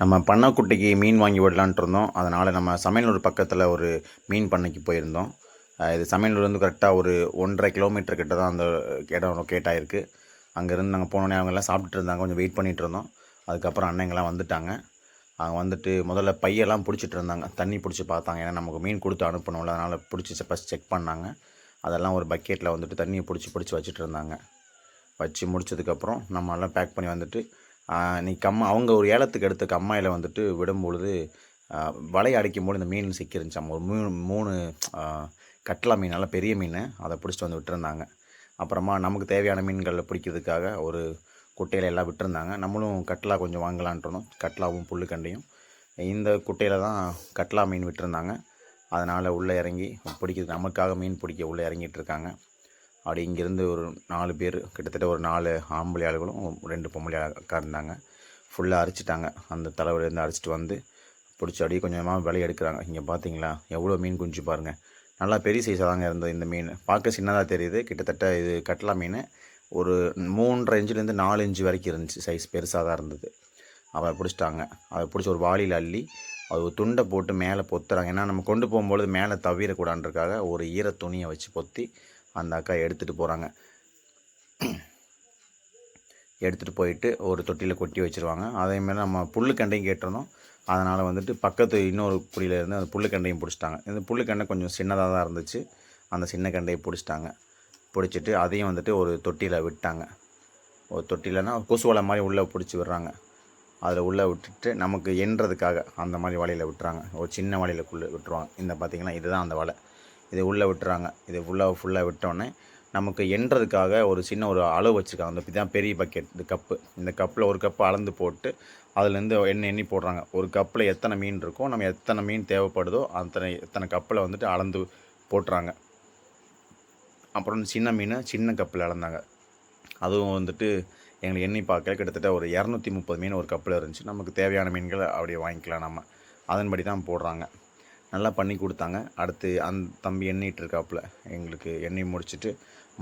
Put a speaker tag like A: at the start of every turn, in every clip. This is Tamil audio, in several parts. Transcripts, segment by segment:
A: நம்ம பண்ணைக்குட்டிக்கு மீன் வாங்கி விடலான்ட்டு இருந்தோம் அதனால் நம்ம சமையலூர் பக்கத்தில் ஒரு மீன் பண்ணைக்கு போயிருந்தோம். இது சமையலூர்லேருந்து கரெக்டாக ஒரு ஒன்றரை கிலோமீட்டர் கிட்ட தான் அந்த இடம் லொக்கேட் ஆகிருக்கு அங்கேருந்து நாங்கள் போனோடனே அவங்கெல்லாம் சாப்பிட்டுட்டு இருந்தாங்க. கொஞ்சம் வெயிட் பண்ணிகிட்டு இருந்தோம். அதுக்கப்புறம் அண்ணங்கெல்லாம் வந்துட்டாங்க. அவங்க வந்துட்டு முதல்ல பையெல்லாம் பிடிச்சிட்டு இருந்தாங்க. தண்ணி பிடிச்சி பார்த்தாங்க. ஏன்னா நமக்கு மீன் கொடுத்து அனுப்பணும்ல. அதனால் பிடிச்சி ஃபஸ்ட் செக் பண்ணாங்க. அதெல்லாம் ஒரு பக்கெட்டில் வந்துட்டு தண்ணியை பிடிச்சி பிடிச்சி வச்சுட்டு இருந்தாங்க. வச்சு முடிச்சதுக்கப்புறம் நம்ம எல்லாம் பேக் பண்ணி வந்துட்டு நீ கம்மா அவங்க ஒரு ஏலத்துக்கு எடுத்த கம்மாயில் வந்துட்டு விடும்பொழுது வலையை அடிக்கும்போது இந்த மீன் சிக்கிருந்துச்சாம் ஒரு மூணு மூணு கட்லா மீன் நல்லா பெரிய மீன் அதை பிடிச்சிட்டு வந்து விட்டுருந்தாங்க. அப்புறமா நமக்கு தேவையான மீன்களை பிடிக்கிறதுக்காக ஒரு குட்டையில் எல்லாம் விட்டுருந்தாங்க. நம்மளும் கட்லா கொஞ்சம் வாங்கலான்ட்டு இருந்தோம். கட்லாவும் புல்லுக்கண்டையும். இந்த குட்டையில் தான் கட்லா மீன் விட்டுருந்தாங்க. அதனால் உள்ளே இறங்கி பிடிக்கிறது நமக்காக மீன் பிடிக்க உள்ளே இறங்கிட்டு இருக்காங்க. அப்படி இங்கேருந்து ஒரு நாலு பேர் கிட்டத்தட்ட ஒரு நாலு ஆம்பளை ஆளுகளும் ரெண்டு பொம்பளை அக்கா இருந்தாங்க. ஃபுல்லாக அரைச்சிட்டாங்க. அந்த தலைவலேருந்து அரைச்சிட்டு வந்து பிடிச்சி அப்படியே கொஞ்சமாக விலை எடுக்கிறாங்க. இங்கே பார்த்தீங்களா எவ்வளோ மீன் குஞ்சு பாருங்கள் நல்லா பெரிய சைஸாக தாங்க இருந்தது இந்த மீன். பார்க்க சின்னதாக தெரியுது. கிட்டத்தட்ட இது கட்லா மீன் ஒரு மூன்றரை இன்ச்சுலேருந்து நாலு இன்ச்சு வரைக்கும் இருந்துச்சு. சைஸ் பெருசாக தான் இருந்தது. அவரை பிடிச்சிட்டாங்க. அதை பிடிச்சி ஒரு வாளியில் அள்ளி அது ஒரு துண்டை போட்டு மேலே பொத்துறாங்க. ஏன்னா நம்ம கொண்டு போகும்பொழுது மேலே தவிரக்கூடான்றக்காக ஒரு ஈர துணியை வச்சு பொத்தி அந்த அக்கா எடுத்துகிட்டு போகிறாங்க எடுத்துகிட்டு போயிட்டு ஒரு தொட்டியில் கொட்டி வச்சுருவாங்க. அதேமாதிரி நம்ம புல்லுக்கண்டையும் கேட்டிருந்தோம். அதனால் வந்துட்டு பக்கத்து இன்னொரு குழியிலேருந்து அந்த புல்லுக்கண்டையும் பிடிச்சிட்டாங்க. இந்த புல்லுக்கண்டை கொஞ்சம் சின்னதாக தான் இருந்துச்சு. அந்த சின்ன கண்டையை பிடிச்சிட்டாங்க. பிடிச்சிட்டு அதையும் வந்துட்டு ஒரு தொட்டியில் விட்டாங்க. ஒரு தொட்டிலனா கொசு வலை மாதிரி உள்ளே பிடிச்சி விடுறாங்க. அதில் உள்ளே விட்டுட்டு நமக்கு எண்ணுறதுக்காக அந்த மாதிரி வலையில் விட்டுறாங்க. ஒரு சின்ன வலையில் குள்ளே விட்டுருவாங்க. இந்த பார்த்திங்கன்னா இதுதான் அந்த வலை. இதை உள்ளே விட்டுறாங்க. இதை ஃபுல்லாக ஃபுல்லாக விட்டோன்னே நமக்கு எண்ணுறதுக்காக ஒரு சின்ன ஒரு அளவு வச்சுருக்காங்க. அந்த தான் பெரிய பக்கெட் இந்த கப்பு இந்த கப்பில் ஒரு கப்பு அளந்து போட்டு அதுலேருந்து எண்ணெய் எண்ணி போடுறாங்க. ஒரு கப்பில் எத்தனை மீன் இருக்கோ நம்ம எத்தனை மீன் தேவைப்படுதோ அத்தனை எத்தனை கப்பில் வந்துட்டு அளந்து போட்டுறாங்க. அப்புறம் சின்ன மீனை சின்ன கப்பில் அளந்தாங்க. அதுவும் வந்துட்டு எங்களுக்கு எண்ணி பார்க்க கிட்டத்தட்ட ஒரு இரநூத்தி முப்பது மீன் ஒரு கப்பில் இருந்துச்சு. நமக்கு தேவையான மீன்களை அப்படியே வாங்கிக்கலாம் நம்ம. அதன்படி தான் போடுறாங்க. நல்லா பண்ணி கொடுத்தாங்க. அடுத்து அந்த தம்பி எண்ணிட்டு இருக்காப்புல எங்களுக்கு எண்ணி முடிச்சுட்டு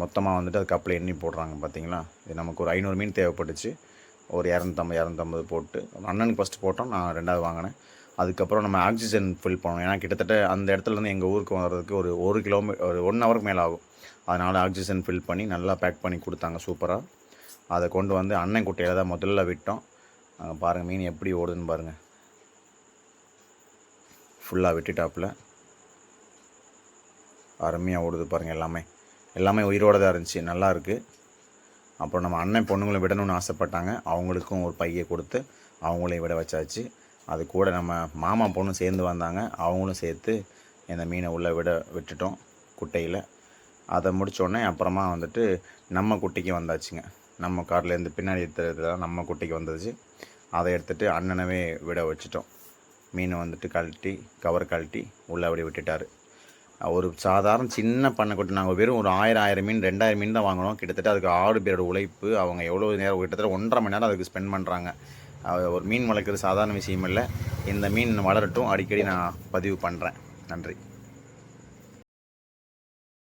A: மொத்தமாக வந்துட்டு அது கப்பில் எண்ணி போடுறாங்க பார்த்தீங்களா இது நமக்கு ஒரு ஐநூறு மீன் தேவைப்பட்டுச்சு. ஒரு இரநூத்தம்பது இரநூத்தம்பது போட்டு அண்ணனுக்கு ஃபஸ்ட்டு போட்டோம் நான் ரெண்டாவது வாங்கினேன். அதுக்கப்புறம் நம்ம ஆக்சிஜன் ஃபில் பண்ணோம். ஏன்னா கிட்டத்தட்ட அந்த இடத்துலேருந்து எங்கள் ஊருக்கு வர்றதுக்கு ஒரு ஒரு கிலோமீட்டர் ஒரு ஒன் ஹவருக்கு மேலே ஆகும். அதனால் ஆக்சிஜன் ஃபில் பண்ணி நல்லா பேக் பண்ணி கொடுத்தாங்க சூப்பராக அதை கொண்டு வந்து அண்ணன் குட்டையில் தான் முதல்ல விட்டோம். பாருங்கள் மீன் எப்படி ஓடுதுன்னு பாருங்கள் ஃபுல்லாக விட்டுட்டாப்புல. அருமையாக ஓடுது பாருங்கள் எல்லாமே. எல்லாமே உயிரோடு தான் இருந்துச்சு. நல்லா இருக்குது அப்புறம் நம்ம அண்ணன் பொண்ணுங்களை விடணும்னு ஆசைப்பட்டாங்க. அவங்களுக்கும் ஒரு பையை கொடுத்து அவங்களையும் விட வச்சாச்சு. அது கூட நம்ம மாமா பொண்ணும் சேர்ந்து வந்தாங்க. அவங்களும் சேர்த்து இந்த மீனை உள்ளே விட விட்டுட்டோம் குட்டையில். அதை முடித்தோடனே அப்புறமா வந்துட்டு நம்ம குட்டைக்கு வந்தாச்சுங்க. நம்ம கார்லேருந்து பின்னாடி எடுத்துறது நம்ம குட்டைக்கு வந்துச்சு அதை எடுத்துகிட்டு அண்ணனவே விட வச்சுட்டோம். மீனை வந்துட்டு கழட்டி கவர் கழட்டி உள்ளே அப்படியே விட்டுட்டார். ஒரு சாதாரண சின்ன பண்ணைக்குட்டி நாங்கள் வெறும் ஒரு ஆயிரம் ஆயிரம் மீன் ரெண்டாயிரம் மீன் தான் வாங்கினோம் கிட்டத்தட்ட அதுக்கு ஆறு பேரோட உழைப்பு. அவங்க எவ்வளோ நேரம் கிட்டத்தட்ட ஒன்றரை மணி நேரம் அதுக்கு ஸ்பெண்ட் பண்ணுறாங்க ஒரு மீன் வளர்க்குறது சாதாரண விஷயம் இல்லை. இந்த மீன் வளரட்டும். அடிக்கடி நான் பதிவு பண்ணுறேன் நன்றி.